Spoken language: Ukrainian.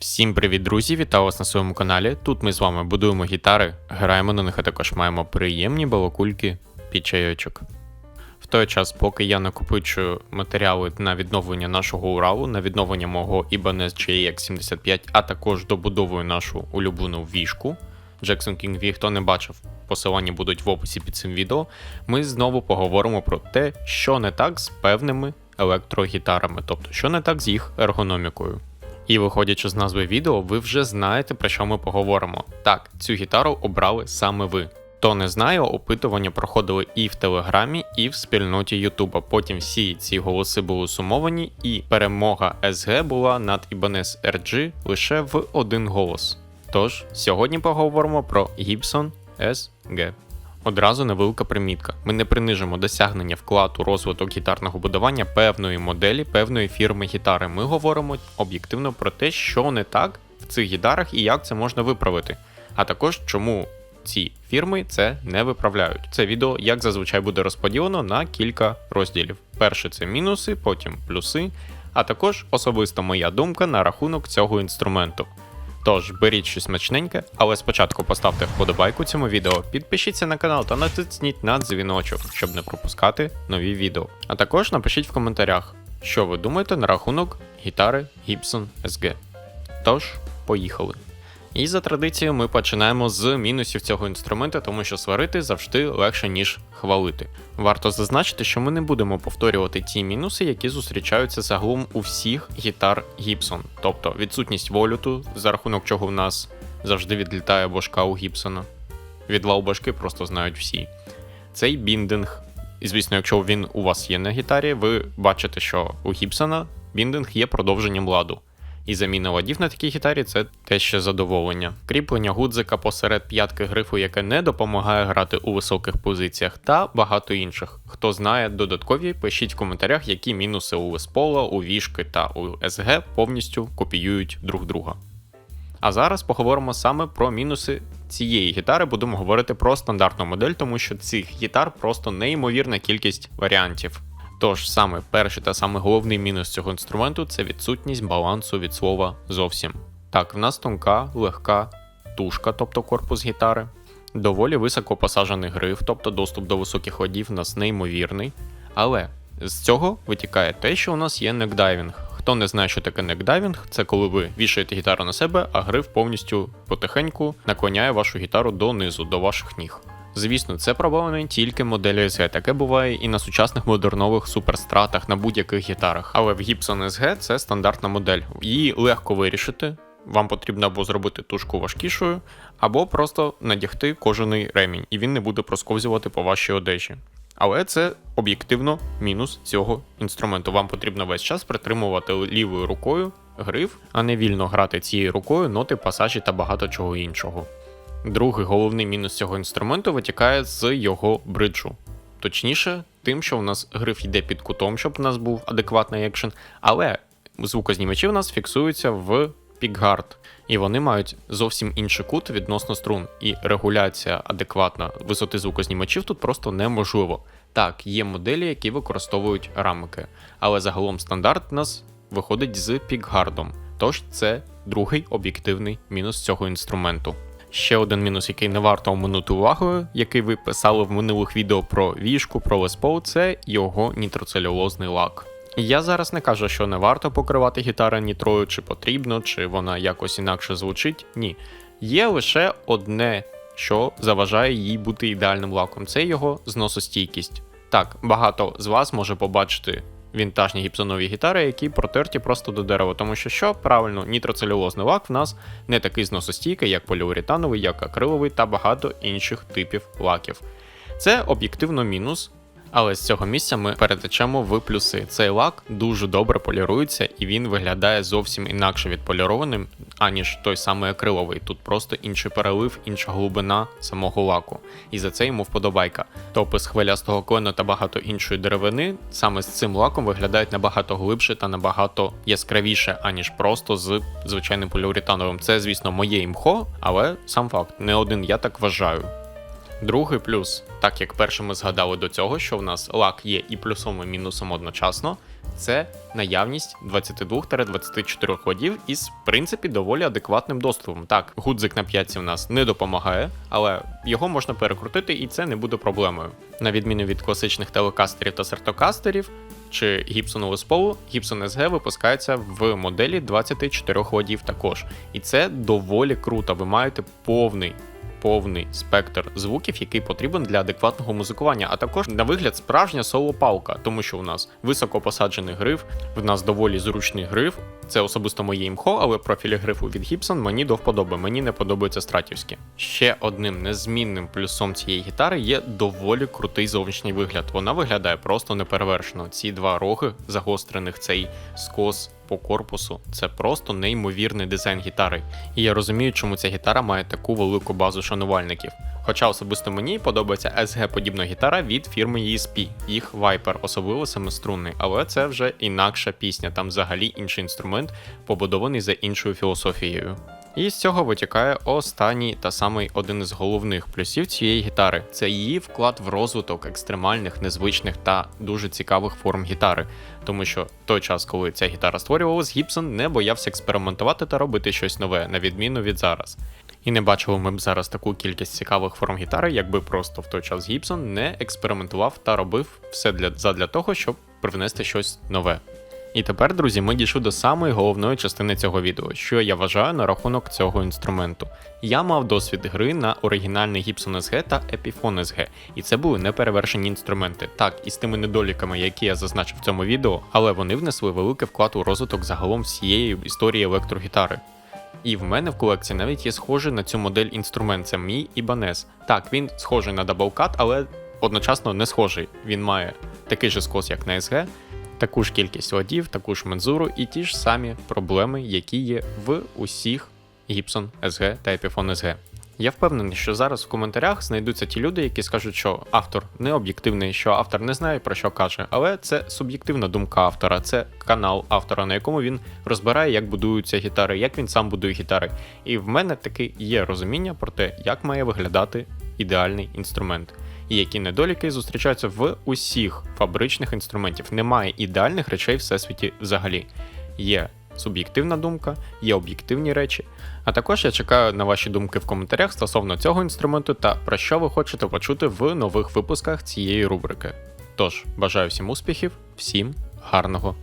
Всім привіт, друзі! Вітаю вас на своєму каналі. Тут ми з вами будуємо гітари, граємо на них, а також маємо приємні балакульки під чайочок. В той час, поки я накопичую матеріали на відновлення нашого Уралу, на відновлення мого Ibanez JX75, а також добудовую нашу улюблену вішку Jackson King V, хто не бачив, посилання будуть в описі під цим відео. Ми знову поговоримо про те, що не так з певними електрогітарами, тобто що не так з їх ергономікою. І виходячи з назви відео, ви вже знаєте про що ми поговоримо. Так, цю гітару обрали саме ви. Хто не знає, опитування проходили і в Телеграмі, і в спільноті Ютуба. Потім всі ці голоси були сумовані, і перемога СГ була над Ibanez RG лише в один голос. Тож, сьогодні поговоримо про Gibson SG. Одразу невелика примітка. Ми не принижимо досягнення вклад у розвиток гітарного будування певної моделі, певної фірми гітари. Ми говоримо об'єктивно про те, що не так в цих гітарах і як це можна виправити. А також чому ці фірми це не виправляють. Це відео, як зазвичай, буде розподілено на кілька розділів. Перше це мінуси, потім плюси, а також особисто моя думка на рахунок цього інструменту. Тож беріть щось смачненьке, але спочатку поставте вподобайку цьому відео, підпишіться на канал та натисніть на дзвіночок, щоб не пропускати нові відео. А також напишіть в коментарях, що ви думаєте на рахунок гітари Gibson SG. Тож, поїхали. І за традицією ми починаємо з мінусів цього інструмента, тому що сварити завжди легше, ніж хвалити. Варто зазначити, що ми не будемо повторювати ті мінуси, які зустрічаються загалом у всіх гітар Gibson, тобто відсутність волюту, за рахунок чого в нас завжди відлітає башка у Гібсона. Відвал башки просто знають всі. Цей біндинг. І звісно, якщо він у вас є на гітарі, ви бачите, що у Гібсона біндинг є продовженням ладу. І заміна ладів на такій гітарі це те ще задоволення. Кріплення гудзика посеред п'ятки грифу, яке не допомагає грати у високих позиціях, та багато інших. Хто знає додаткові, пишіть в коментарях, які мінуси у Леспола, у Вішки та у СГ повністю копіюють друг друга. А зараз поговоримо саме про мінуси цієї гітари. Будемо говорити про стандартну модель, тому що цих гітар просто неймовірна кількість варіантів. Тож саме перший та саме головний мінус цього інструменту це відсутність балансу від слова зовсім. Так, в нас тонка, легка тушка, тобто корпус гітари, доволі високо посаджений гриф, тобто доступ до високих ладів в нас неймовірний. Але з цього витікає те, що у нас є некдайвінг. Хто не знає, що таке некдайвінг, це коли ви вішаєте гітару на себе, а гриф повністю потихеньку наклоняє вашу гітару донизу, до ваших ніг. Звісно, це проблема не тільки моделі SG, таке буває і на сучасних модернових суперстратах на будь-яких гітарах. Але в Gibson SG це стандартна модель. Її легко вирішити. Вам потрібно або зробити тушку важкішою, або просто надягти кожаний ремінь, і він не буде просковзювати по вашій одежі. Але це об'єктивно мінус цього інструменту. Вам потрібно весь час притримувати лівою рукою гриф, а не вільно грати цією рукою ноти, пасажі та багато чого іншого. Другий головний мінус цього інструменту витікає з його бриджу. Точніше, тим, що у нас гриф йде під кутом, щоб у нас був адекватний екшен, але звукознімачі у нас фіксуються в пікгард, і вони мають зовсім інший кут відносно струн, і регуляція адекватна висоти звукознімачів тут просто неможливо. Так, є моделі, які використовують рамки, але загалом стандарт у нас виходить з пікгардом. Тож це другий об'єктивний мінус цього інструменту. Ще один мінус, який не варто оминути увагою, який ви писали в минулих відео про вішку, про Леспол, це його нітроцелюлозний лак. Я зараз не кажу, що не варто покривати гітари нітрою, чи потрібно, чи вона якось інакше звучить. Ні. Є лише одне, що заважає їй бути ідеальним лаком це його зносостійкість. Так, багато з вас може побачити вінтажні гіпсонові гітари, які протерті просто до дерева, тому що що правильно, нітроцелюлозний лак в нас не такий зносостійкий, як поліуретановий, як акриловий та багато інших типів лаків. Це об'єктивно мінус. Але з цього місця ми перетечемо в плюси. Цей лак дуже добре полірується і він виглядає зовсім інакше відполірованим, аніж той самий акриловий. Тут просто інший перелив, інша глибина самого лаку. І за це йому вподобайка. Топи з хвилястого клену та багато іншої деревини саме з цим лаком виглядають набагато глибше та набагато яскравіше, аніж просто з звичайним поліуретановим. Це, звісно, моє імхо, але сам факт, не один я так вважаю. Другий плюс, так як перше ми згадали до цього, що в нас лак є і плюсом, і мінусом одночасно, це наявність 22-24 ходів із, в принципі, доволі адекватним доступом. Так, гудзик на п'ятці в нас не допомагає, але його можна перекрутити і це не буде проблемою. На відміну від класичних телекастерів та сертокастерів чи Les Paul, Gibson SG випускається в моделі 24 ходів також. І це доволі круто. Ви маєте повний повний спектр звуків, який потрібен для адекватного музикування, а також на вигляд справжня соло-палка, тому що у нас високо посаджений гриф, в нас доволі зручний гриф. Це особисто моє імхо, але профілі грифу від Gibson мені до вподоби, мені не подобаються стратівські. Ще одним незмінним плюсом цієї гітари є доволі крутий зовнішній вигляд. Вона виглядає просто неперевершено. Ці два роги загострених, цей скос по корпусу це просто неймовірний дизайн гітари. І я розумію, чому ця гітара має таку велику базу шанувальників. Хоча особисто мені подобається SG подібна гітара від фірми ESP, їх Viper, особливо семиструнний, але це вже інакша пісня, там взагалі інший інструмент, побудований за іншою філософією. І з цього витікає останній та самий один із головних плюсів цієї гітари це її вклад в розвиток екстремальних, незвичних та дуже цікавих форм гітари. Тому що той час, коли ця гітара створювалась, Гібсон не боявся експериментувати та робити щось нове, на відміну від зараз. І не бачили ми б зараз таку кількість цікавих форм гітари, якби просто в той час Гібсон не експериментував та робив все для, того, щоб привнести щось нове. І тепер, друзі, ми дійшли до самої головної частини цього відео, що я вважаю на рахунок цього інструменту. Я мав досвід гри на оригінальний Gibson SG та Epiphone SG, і це були неперевершені інструменти. Так, із тими недоліками, які я зазначив в цьому відео, але вони внесли великий вклад у розвиток загалом всієї історії електрогітари. І в мене в колекції навіть є схожий на цю модель інструмент, це мій Ibanez. Так, він схожий на Doublecut, але одночасно не схожий. Він має такий же скос, як на SG, таку ж кількість ладів, таку ж мензуру і ті ж самі проблеми, які є в усіх Gibson SG та Epiphone SG. Я впевнений, що зараз в коментарях знайдуться ті люди, які скажуть, що автор не об'єктивний, що автор не знає про що каже, але це суб'єктивна думка автора, це канал автора, на якому він розбирає, як будуються гітари, як він сам будує гітари. І в мене таки є розуміння про те, як має виглядати ідеальний інструмент. І які недоліки зустрічаються в усіх фабричних інструментів. Немає ідеальних речей в всесвіті взагалі. Є суб'єктивна думка, є об'єктивні речі. А також я чекаю на ваші думки в коментарях стосовно цього інструменту та про що ви хочете почути в нових випусках цієї рубрики. Тож, бажаю всім успіхів, всім гарного